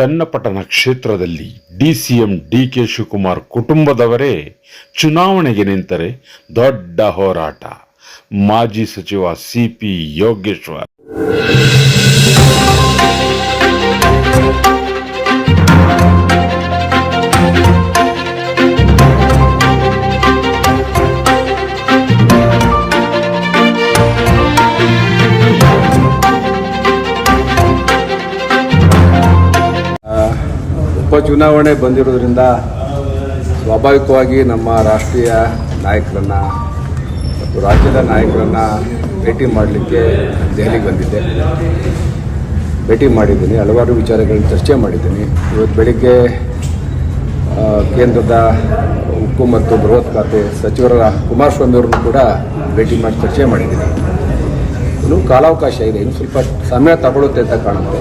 ಚನ್ನಪಟ್ಟಣ ಕ್ಷೇತ್ರದಲ್ಲಿ DCM DK Shivakumar ಕುಟುಂಬದವರೇ ಚುನಾವಣೆಗೆ ನಿಂತರೆ ದೊಡ್ಡ ಹೋರಾಟ. ಮಾಜಿ ಸಚಿವ ಸಿಪಿ ಯೋಗೇಶ್ವರ್. ಉಪಚುನಾವಣೆ ಬಂದಿರೋದ್ರಿಂದ ಸ್ವಾಭಾವಿಕವಾಗಿ ನಮ್ಮ ರಾಷ್ಟ್ರೀಯ ನಾಯಕರನ್ನು ಮತ್ತು ರಾಜ್ಯದ ನಾಯಕರನ್ನು ಭೇಟಿ ಮಾಡಲಿಕ್ಕೆ ದೆಹಲಿಗೆ ಬಂದಿದ್ದೆ. ಭೇಟಿ ಮಾಡಿದ್ದೀನಿ, ಹಲವಾರು ವಿಚಾರಗಳನ್ನು ಚರ್ಚೆ ಮಾಡಿದ್ದೀನಿ. ಇವತ್ತು ಬೆಳಿಗ್ಗೆ ಕೇಂದ್ರದ ಉಕ್ಕು ಮತ್ತು ಬೃಹತ್ ಖಾತೆ ಸಚಿವರ ಕುಮಾರಸ್ವಾಮಿ ಅವರನ್ನು ಕೂಡ ಭೇಟಿ ಮಾಡಿ ಚರ್ಚೆ ಮಾಡಿದ್ದೀನಿ. ಇನ್ನೂ ಕಾಲಾವಕಾಶ ಇದೆ, ಇನ್ನು ಸ್ವಲ್ಪ ಸಮಯ ತಗೊಳ್ಳುತ್ತೆ ಅಂತ ಕಾಣುತ್ತೆ.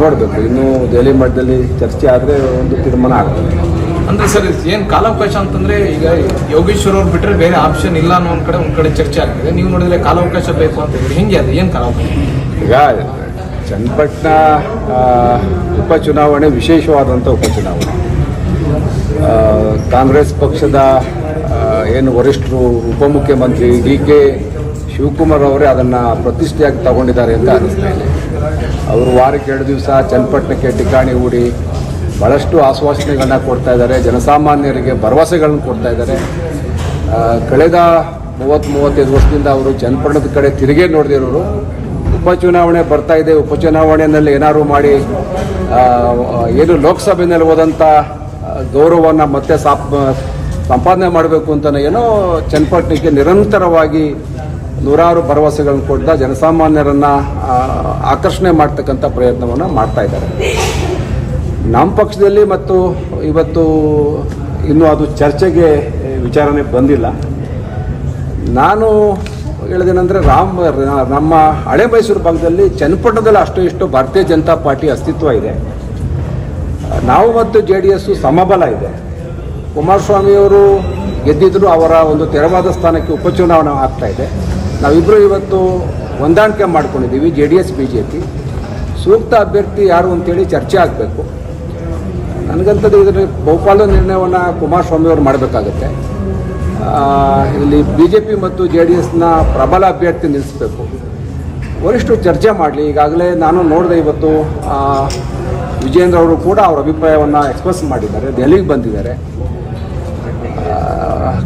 ನೋಡಬೇಕು. ಇನ್ನೂ ದೆಹಲಿ ಮಟ್ಟದಲ್ಲಿ ಚರ್ಚೆ ಆದರೆ ಒಂದು ತೀರ್ಮಾನ ಆಗ್ತದೆ. ಅಂದ್ರೆ ಸರ್ ಏನು ಕಾಲಾವಕಾಶ ಅಂತಂದ್ರೆ ಈಗ ಯೋಗೇಶ್ವರ್ ಅವ್ರು ಬಿಟ್ರೆ ಬೇರೆ ಆಪ್ಷನ್ ಇಲ್ಲ ಅನ್ನೋ ಒಂದ್ ಕಡೆ ಒಂದ್ ಕಡೆ ಚರ್ಚೆ ಆಗ್ತದೆ. ನೀವು ನೋಡಿದ್ರೆ ಕಾಲಾವಕಾಶ ಬೇಕು ಅಂತ ಹೇಳಿ ಹೆಂಗೆ ಅದು? ಏನು ಕಾಲಾವಕಾಶ? ಈಗ ಚನ್ನಪಟ್ಟಣ ಉಪಚುನಾವಣೆ ವಿಶೇಷವಾದಂಥ ಉಪಚುನಾವಣೆ. ಕಾಂಗ್ರೆಸ್ ಪಕ್ಷದ ಏನು ವರಿಷ್ಠರು ಉಪಮುಖ್ಯಮಂತ್ರಿ ಡಿ ಕೆ ಶಿವಕುಮಾರ್ ಅವರೇ ಅದನ್ನು ಪ್ರತಿಷ್ಠೆಯಾಗಿ ತಗೊಂಡಿದ್ದಾರೆ ಅಂತ ಅನಿಸ್ತಾ ಇದೆ. ಅವರು ವಾರಕ್ಕೆ ಎರಡು ದಿವಸ ಚನ್ನಪಟ್ಟಣಕ್ಕೆ ಠಿಕಾಣಿ ಹೂಡಿ ಭಾಳಷ್ಟು ಆಶ್ವಾಸನೆಗಳನ್ನ ಕೊಡ್ತಾ ಇದ್ದಾರೆ, ಜನಸಾಮಾನ್ಯರಿಗೆ ಭರವಸೆಗಳನ್ನು ಕೊಡ್ತಾ ಇದ್ದಾರೆ. ಕಳೆದ ಮೂವತ್ತು ಮೂವತ್ತೈದು ವರ್ಷದಿಂದ ಅವರು ಚನ್ನಪಟ್ಟಣದ ಕಡೆ ತಿರುಗೇ ನೋಡಿದಿರೋರು. ಉಪಚುನಾವಣೆ ಬರ್ತಾ ಇದೆ ಉಪಚುನಾವಣೆಯಲ್ಲಿ ಏನಾದರೂ ಮಾಡಿ ಏನು ಲೋಕಸಭೆಯಲ್ಲಿ ಹೋದಂಥ ಗೌರವವನ್ನು ಮತ್ತೆ ಸಾಪ್, ಸಂಪಾದನೆ ಮಾಡಬೇಕು ಅಂತ ಏನೋ ಚನ್ನಪಟ್ಟಣಕ್ಕೆ ನಿರಂತರವಾಗಿ ನೂರಾರು ಭರವಸೆಗಳನ್ನು ಕೊಟ್ಟ ಜನಸಾಮಾನ್ಯರನ್ನು ಆಕರ್ಷಣೆ ಮಾಡ್ತಕ್ಕಂಥ ಪ್ರಯತ್ನವನ್ನು ಮಾಡ್ತಾ ಇದ್ದಾರೆ. ನಮ್ಮ ಪಕ್ಷದಲ್ಲಿ ಮತ್ತು ಇವತ್ತು ಇನ್ನೂ ಅದು ಚರ್ಚೆಗೆ ವಿಚಾರಣೆ ಬಂದಿಲ್ಲ. ನಾನು ಹೇಳಿದೇನೆಂದರೆ ರಾಮ್, ನಮ್ಮ ಹಳೆ ಮೈಸೂರು ಭಾಗದಲ್ಲಿ ಚನ್ನಪಟ್ಟಣದಲ್ಲಿ ಅಷ್ಟು ಇಷ್ಟು ಭಾರತೀಯ ಜನತಾ ಪಾರ್ಟಿ ಅಸ್ತಿತ್ವ ಇದೆ. ನಾವು ಮತ್ತು ಜೆ ಡಿ ಎಸ್ಸು ಸಮಬಲ ಇದೆ. ಕುಮಾರಸ್ವಾಮಿಯವರು ಗೆದ್ದಿದ್ರು ಅವರ ಒಂದು ತೆರವಾದ ಸ್ಥಾನಕ್ಕೆ ಉಪಚುನಾವಣೆ ಆಗ್ತಾ ಇದೆ. ನಾವಿಬ್ಬರು ಇವತ್ತು ಹೊಂದಾಣಿಕೆ ಮಾಡ್ಕೊಂಡಿದ್ದೀವಿ J D S, B J P. ಸೂಕ್ತ ಅಭ್ಯರ್ಥಿ ಯಾರು ಅಂತೇಳಿ ಚರ್ಚೆ ಆಗಬೇಕು. ನನಗಂತದ್ದು ಇದರ ಬಹುಪಾಲು ನಿರ್ಣಯವನ್ನು ಕುಮಾರಸ್ವಾಮಿ ಅವರು ಮಾಡಬೇಕಾಗತ್ತೆ. ಇಲ್ಲಿ ಬಿ ಜೆ ಪಿ ಮತ್ತು ಜೆ ಡಿ ಎಸ್ನ ಪ್ರಬಲ ಅಭ್ಯರ್ಥಿ ನಿಲ್ಲಿಸಬೇಕು. ವರಿಷ್ಠರು ಚರ್ಚೆ ಮಾಡಲಿ. ಈಗಾಗಲೇ ನಾನು ನೋಡಿದೆ ಇವತ್ತು ವಿಜೇಂದ್ರ ಅವರು ಕೂಡ ಅವರ ಅಭಿಪ್ರಾಯವನ್ನು ಎಕ್ಸ್ಪ್ರೆಸ್ ಮಾಡಿದ್ದಾರೆ. ದೆಹಲಿಗೆ ಬಂದಿದ್ದಾರೆ.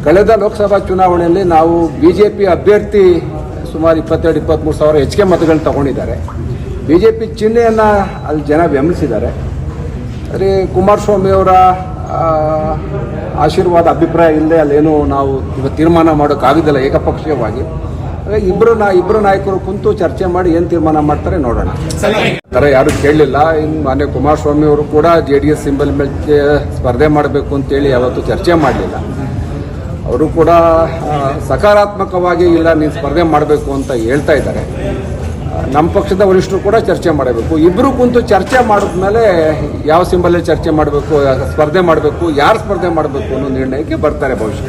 ಕಳೆದ ಲೋಕಸಭಾ ಚುನಾವಣೆಯಲ್ಲಿ ನಾವು ಬಿ ಜೆ ಪಿ ಅಭ್ಯರ್ಥಿ ಸುಮಾರು ಇಪ್ಪತ್ತೆರಡು ಇಪ್ಪತ್ತ್ಮೂರು ಸಾವಿರ ಹೆಚ್ಚಿಗೆ ಮತಗಳನ್ನ ತಗೊಂಡಿದ್ದಾರೆ. ಬಿ ಜೆ ಪಿ ಚಿಹ್ನೆಯನ್ನು ಅಲ್ಲಿ ಜನ ಬೆಂಬಲಿಸಿದ್ದಾರೆ. ಆದರೆ ಕುಮಾರಸ್ವಾಮಿ ಅವರ ಆಶೀರ್ವಾದ ಅಭಿಪ್ರಾಯ ಇಲ್ಲದೆ ಅಲ್ಲೇನು ನಾವು ಇವತ್ತು ತೀರ್ಮಾನ ಮಾಡೋಕ್ಕಾಗೋದಿಲ್ಲ ಏಕಪಕ್ಷೀಯವಾಗಿ. ಇಬ್ಬರು ನಾ ಇಬ್ಬರು ನಾಯಕರು ಕುಂತು ಚರ್ಚೆ ಮಾಡಿ ಏನು ತೀರ್ಮಾನ ಮಾಡ್ತಾರೆ ನೋಡೋಣ. ಥರ ಯಾರು ಕೇಳಲಿಲ್ಲ ಇನ್ನು ಮಾನ್ಯ ಕುಮಾರಸ್ವಾಮಿ ಅವರು ಕೂಡ ಜೆ ಡಿ ಎಸ್ ಸಿಂಬಲ್ ಮೇಲೆ ಸ್ಪರ್ಧೆ ಮಾಡಬೇಕು ಅಂತೇಳಿ ಯಾವತ್ತೂ ಚರ್ಚೆ ಮಾಡಲಿಲ್ಲ. ಅವರು ಕೂಡ ಸಕಾರಾತ್ಮಕವಾಗಿ ಇಲ್ಲ ನೀನು ಸ್ಪರ್ಧೆ ಮಾಡಬೇಕು ಅಂತ ಹೇಳ್ತಾ ಇದ್ದಾರೆ. ನಮ್ಮ ಪಕ್ಷದ ವರಿಷ್ಠರು ಕೂಡ ಚರ್ಚೆ ಮಾಡಬೇಕು. ಇಬ್ಬರು ಕುಂತು ಚರ್ಚೆ ಮಾಡಿದ್ಮೇಲೆ ಯಾವ ಸಿಂಬಲ್ ಚರ್ಚೆ ಮಾಡಬೇಕು ಸ್ಪರ್ಧೆ ಮಾಡಬೇಕು ಯಾರು ಸ್ಪರ್ಧೆ ಮಾಡಬೇಕು ಅನ್ನೋ ನಿರ್ಣಯಕ್ಕೆ ಬರ್ತಾರೆ ಭವಿಷ್ಯ.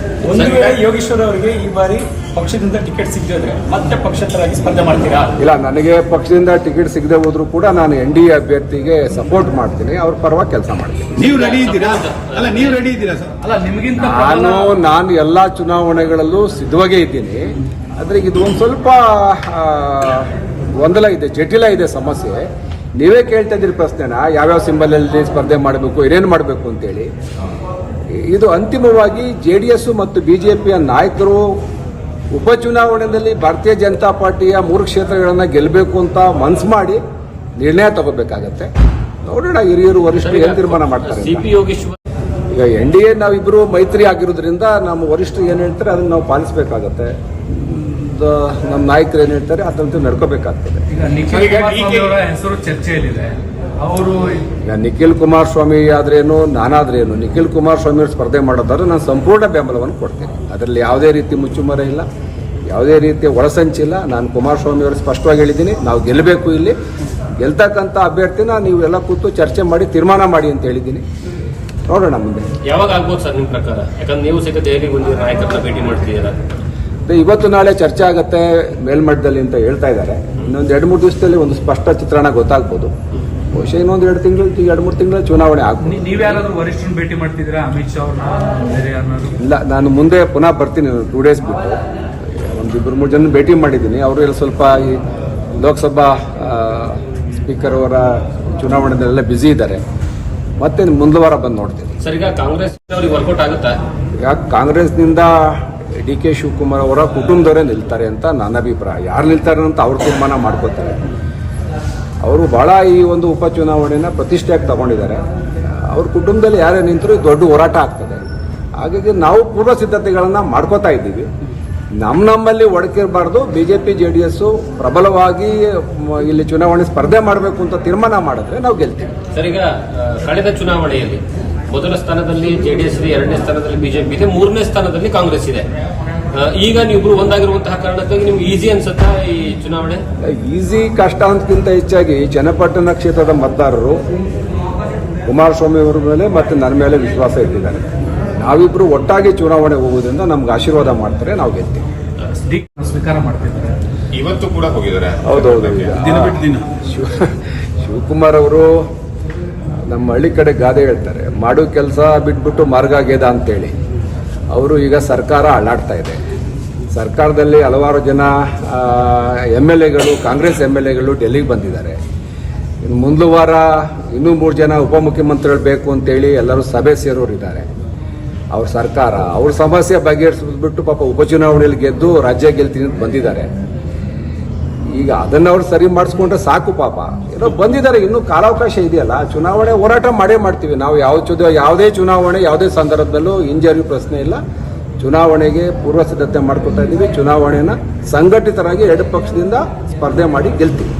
ಯೋಗೇಶ್ವರ ಅವರಿಗೆ ಈ ಬಾರಿ ಪಕ್ಷದಿಂದ ಟಿಕೆಟ್ ಸಿಗದೆ ಮತ್ತೆ ಪಕ್ಷೇತರಾಗಿ ಸ್ಪರ್ಧೆ ಮಾಡ್ತೀರಾ? ಇಲ್ಲ ನನಗೆ ಪಕ್ಷದಿಂದ ಟಿಕೆಟ್ ಸಿಗದೆ ಹೋದ್ರೂ ಕೂಡ ನಾನು ಎನ್ ಡಿ ಎ ಅಭ್ಯರ್ಥಿಗೆ ಸಪೋರ್ಟ್ ಮಾಡ್ತೀನಿ. ಅವ್ರ ಪರವಾಗಿ ಕೆಲಸ ಮಾಡ್ತೀನಿ. ನೀವು ರೆಡಿ ಇದ್ದೀರಾ? ಅಲ್ಲ ನೀವು ರೆಡಿ ಇದ್ದೀರಾ ಸರ್ ಅಲ್ಲ ನಿಮಗಿಂತ ನಾನು ನಾನು ಎಲ್ಲ ಚುನಾವಣೆಗಳಲ್ಲೂ ಸಿದ್ಧವಾಗೇ ಇದ್ದೀನಿ. ಆದರೆ ಇದು ಒಂದು ಸ್ವಲ್ಪ ಗೊಂದಲ ಇದೆ ಜಟಿಲ ಇದೆ ಸಮಸ್ಯೆ. ನೀವೇ ಕೇಳ್ತಾ ಇದ್ದೀರಿ ಪ್ರಶ್ನೆನ ಯಾವ್ಯಾವ ಸಿಂಬಲಲ್ಲಿ ಸ್ಪರ್ಧೆ ಮಾಡಬೇಕು ಏನೇನು ಮಾಡಬೇಕು ಅಂತೇಳಿ. ಇದು ಅಂತಿಮವಾಗಿ ಜೆ ಡಿ ಎಸ್ ಮತ್ತು ಬಿ ಜೆ ಪಿಯ ನಾಯಕರು ಉಪಚುನಾವಣೆಯಲ್ಲಿ ಭಾರತೀಯ ಜನತಾ ಪಾರ್ಟಿಯ ಮೂರು ಕ್ಷೇತ್ರಗಳನ್ನು ಗೆಲ್ಲಬೇಕು ಅಂತ ಮನ್ಸು ಮಾಡಿ ನಿರ್ಣಯ ತಗೋಬೇಕಾಗತ್ತೆ. ನೋಡೋಣ ಹಿರಿಯರು ವರಿಷ್ಠರು ಏನು ತೀರ್ಮಾನ ಮಾಡ್ತಾರೆ. ಈಗ ಎನ್ ಡಿ ಎ ನಾವಿಬ್ಬರು ಮೈತ್ರಿ ಆಗಿರೋದ್ರಿಂದ ನಮ್ಮ ವರಿಷ್ಠರು ಏನು ಹೇಳ್ತಾರೆ ಅದನ್ನ ನಾವು ಪಾಲಿಸಬೇಕಾಗತ್ತೆ. ನಮ್ಮ ನಾಯಕರು ಏನು ಹೇಳ್ತಾರೆ ಅದಂತೂ ನಡ್ಕೋಬೇಕಾಗ್ತದೆ. ಈಗ ನಿಖಿಲ್ ಕುಮಾರಸ್ವಾಮಿ ಅವರ ಹೆಸರು ಚರ್ಚೆಯಲ್ಲಿದೆ. ಅವರು ಈಗ ನಿಖಿಲ್ ಕುಮಾರಸ್ವಾಮಿ ಆದ್ರೇನು ನಾನಾದ್ರೇನು ನಿಖಿಲ್ ಕುಮಾರಸ್ವಾಮಿ ಅವ್ರು ಸ್ಪರ್ಧೆ ಮಾಡೋದಾದ್ರೆ ನಾನು ಸಂಪೂರ್ಣ ಬೆಂಬಲವನ್ನು ಕೊಡ್ತೀನಿ. ಅದರಲ್ಲಿ ಯಾವುದೇ ರೀತಿ ಮುಚ್ಚುಮರ ಇಲ್ಲ ಯಾವುದೇ ರೀತಿ ಒಳಸಂಚಿಲ್ಲ ನಾನು ಕುಮಾರಸ್ವಾಮಿ ಅವರು ಸ್ಪಷ್ಟವಾಗಿ ಹೇಳಿದ್ದೀನಿ ನಾವು ಗೆಲ್ಲಬೇಕು ಇಲ್ಲಿ. ಗೆಲ್ತಕ್ಕಂಥ ಅಭ್ಯರ್ಥಿನ ನೀವು ಎಲ್ಲ ಕೂತು ಚರ್ಚೆ ಮಾಡಿ ತೀರ್ಮಾನ ಮಾಡಿ ಅಂತ ಹೇಳಿದ್ದೀನಿ. ನೋಡೋಣ ಮುಂದೆ. ಯಾವಾಗ ಆಗ್ಬೋದು ಸರ್ ನಿಮ್ಮ ಪ್ರಕಾರ? ಯಾಕಂದ್ರೆ ನೀವು ಸಹಿತ ದೆಹಲಿಗೆ ಬಂದಿರೋ ನಾಯಕರನ್ನ ಭೇಟಿ ಮಾಡ್ತಿದ್ದೀರಾ? ಮತ್ತೆ ಇವತ್ತು ನಾಳೆ ಚರ್ಚೆ ಆಗತ್ತೆ ಮೇಲ್ಮಟ್ಟದಲ್ಲಿ ಅಂತ ಹೇಳ್ತಾ ಇದ್ದಾರೆ. ಇನ್ನೊಂದು ಎರಡು ಮೂರು ದಿವಸದಲ್ಲಿ ಒಂದು ಸ್ಪಷ್ಟ ಚಿತ್ರಣ ಗೊತ್ತಾಗ್ಬೋದು. ಬಹುಶಃ ಇನ್ನೊಂದು ಎರಡು ತಿಂಗಳು ಎರಡು ಮೂರು ತಿಂಗಳು ಚುನಾವಣೆ ಆಗ್ಬೋದು. ನೀವ್ಯಾರಾದ್ರೂ ವರಿಷ್ಠರನ್ನ ಭೇಟಿ ಮಾಡ್ತಿದ್ದೀರಾ? ಅಮಿತ್ ಶಾ ಅವ್ರನ್ನ ಇಲ್ಲ ನಾನು ಮುಂದೆ ಪುನಃ ಬರ್ತೀನಿ ಟೂ ಡೇಸ್ ಬಿಟ್ಟು. ಒಂದು ಇಬ್ಬರು ಮೂರು ಜನ ಭೇಟಿ ಮಾಡಿದ್ದೀನಿ. ಅವರು ಎಲ್ಲ ಸ್ವಲ್ಪ ಈ ಲೋಕಸಭಾ ಸ್ಪೀಕರ್ ಅವರ ಚುನಾವಣೆದಲ್ಲೆಲ್ಲ ಬ್ಯುಸಿ ಇದ್ದಾರೆ. ಮತ್ತೆ ಮುಂದಿನ ವಾರ ಬಂದು ನೋಡ್ತೀನಿ. ಸರ್ ಈಗ ಕಾಂಗ್ರೆಸ್ ವರ್ಕೌಟ್ ಆಗುತ್ತಾ? ಯಾಕೆ ಕಾಂಗ್ರೆಸ್ನಿಂದ ಡಿ ಕೆ ಶಿವಕುಮಾರ್ ಅವರ ಕುಟುಂಬದವರೇ ನಿಲ್ತಾರೆ ಅಂತ ನನ್ನ ಅಭಿಪ್ರಾಯ. ಯಾರು ನಿಲ್ತಾರೆ ಅಂತ ಅವ್ರು ತೀರ್ಮಾನ ಮಾಡ್ಕೋತಾರೆ. ಅವರು ಭಾಳ ಈ ಒಂದು ಉಪಚುನಾವಣೆನ ಪ್ರತಿಷ್ಠೆಯಾಗಿ ತಗೊಂಡಿದ್ದಾರೆ. ಅವ್ರ ಕುಟುಂಬದಲ್ಲಿ ಯಾರೇ ನಿಂತರೂ ದೊಡ್ಡ ಹೋರಾಟ ಆಗ್ತದೆ. ಹಾಗಾಗಿ ನಾವು ಪೂರ್ವ ಸಿದ್ಧತೆಗಳನ್ನು ಮಾಡ್ಕೋತಾ ಇದ್ದೀವಿ. ನಮ್ಮ ನಮ್ಮಲ್ಲಿ ಒಡಕಿರಬಾರ್ದು. B J P J D S ಪ್ರಬಲವಾಗಿ ಇಲ್ಲಿ ಚುನಾವಣೆ ಸ್ಪರ್ಧೆ ಮಾಡಬೇಕು ಅಂತ ತೀರ್ಮಾನ ಮಾಡಿದ್ರೆ ನಾವು ಗೆಲ್ತೀವಿ. ಸರ್, ಈಗ ಕಳೆದ ಚುನಾವಣೆಯಲ್ಲಿ ಮೊದಲ ಸ್ಥಾನದಲ್ಲಿ ಜೆಡಿಎಸ್ ಇದೆ ಎರಡನೇ ಸ್ಥಾನದಲ್ಲಿ ಬಿಜೆಪಿ ಇದೆ ಮೂರನೇ ಸ್ಥಾನದಲ್ಲಿ ಕಾಂಗ್ರೆಸ್ ಇದೆ. ಈಗ ನೀವು ಒಂದಾಗಿರುವಂತಹ ಕಾರಣಕ್ಕಾಗಿ ನಿಮ್ಗೆ ಈಸಿ ಅನ್ಸುತ್ತಾ ಈ ಚುನಾವಣೆ? ಈಸಿ ಕಷ್ಟ ಅಂತಕ್ಕಿಂತ ಹೆಚ್ಚಾಗಿ ಚನ್ನಪಟ್ಟಣ ಕ್ಷೇತ್ರದ ಮತದಾರರು ಕುಮಾರಸ್ವಾಮಿ ಅವರ ಮೇಲೆ ಮತ್ತು ನನ್ನ ಮೇಲೆ ವಿಶ್ವಾಸ ಇಟ್ಟಿದ್ದಾರೆ. ನಾವಿಬ್ರು ಒಟ್ಟಾಗಿ ಚುನಾವಣೆ ಹೋಗುವುದರಿಂದ ನಮ್ಗೆ ಆಶೀರ್ವಾದ ಮಾಡ್ತಾರೆ ನಾವು ಗೆಲ್ತೀವಿ. ಸ್ವೀಕಾರ ಮಾಡ್ತಿದ್ದಾರೆ. ಇವತ್ತು ಕೂಡ ಹೋಗಿದ್ದಾರೆ. ಹೌದೌದು. ದಿನ ಬಿಟ್ಟು ದಿನ. ಶಿವ ಶಿವಕುಮಾರ್ ಅವರು ನಮ್ಮ ಹಳ್ಳಿ ಕಡೆ ಗಾದೆ ಹೇಳ್ತಾರೆ, ಮಾಡೋ ಕೆಲಸ ಬಿಟ್ಬಿಟ್ಟು ಮಾರ್ಗ ಆಗ್ಯದ ಅಂತೇಳಿ. ಅವರು ಈಗ ಸರ್ಕಾರ ಅಳಾಡ್ತಾ ಇದೆ. ಸರ್ಕಾರದಲ್ಲಿ ಹಲವಾರು ಜನ ಎಂ ಎಲ್ ಎಗಳು, ಕಾಂಗ್ರೆಸ್ ಎಂ ಎಲ್ ಎಗಳು ಡೆಲ್ಲಿಗೆ ಬಂದಿದ್ದಾರೆ. ಇನ್ನು ವಾರ ಇನ್ನೂ ಮೂರು ಜನ ಉಪಮುಖ್ಯಮಂತ್ರಿಗಳು ಬೇಕು ಅಂತೇಳಿ ಎಲ್ಲರೂ ಸಭೆ ಸೇರೋರು ಇದ್ದಾರೆ ಅವ್ರ ಸರ್ಕಾರ, ಅವ್ರ ಸಮಸ್ಯೆ ಬಗೆಹರಿಸ್ಬಿಟ್ಟು ಪಾಪ ಉಪಚುನಾವಣೆಯಲ್ಲಿ ಗೆದ್ದು ರಾಜ್ಯ ಗೆಲ್ತೀನಿ ಬಂದಿದ್ದಾರೆ. ಈಗ ಅದನ್ನ ಅವ್ರು ಸರಿ ಮಾಡಿಸ್ಕೊಂಡ್ರೆ ಸಾಕು ಪಾಪ. ಏನೋ ಬಂದಿದ್ದಾರೆ ಇನ್ನೂ ಕಾಲಾವಕಾಶ ಇದೆಯಲ್ಲ, ಚುನಾವಣೆ ಹೋರಾಟ ಮಾಡೇ ಮಾಡ್ತೀವಿ. ನಾವು ಯಾವ ಯಾವುದೇ ಚುನಾವಣೆ, ಯಾವುದೇ ಸಂದರ್ಭದಲ್ಲೂ ಇಂಜರಿ ಪ್ರಶ್ನೆ ಇಲ್ಲ. ಚುನಾವಣೆಗೆ ಪೂರ್ವ ಸಿದ್ಧತೆ ಮಾಡ್ಕೊತಾ ಇದ್ದೀವಿ. ಚುನಾವಣೆನ ಸಂಘಟಿತರಾಗಿ ಎರಡು ಪಕ್ಷದಿಂದ ಸ್ಪರ್ಧೆ ಮಾಡಿ ಗೆಲ್ತೀವಿ.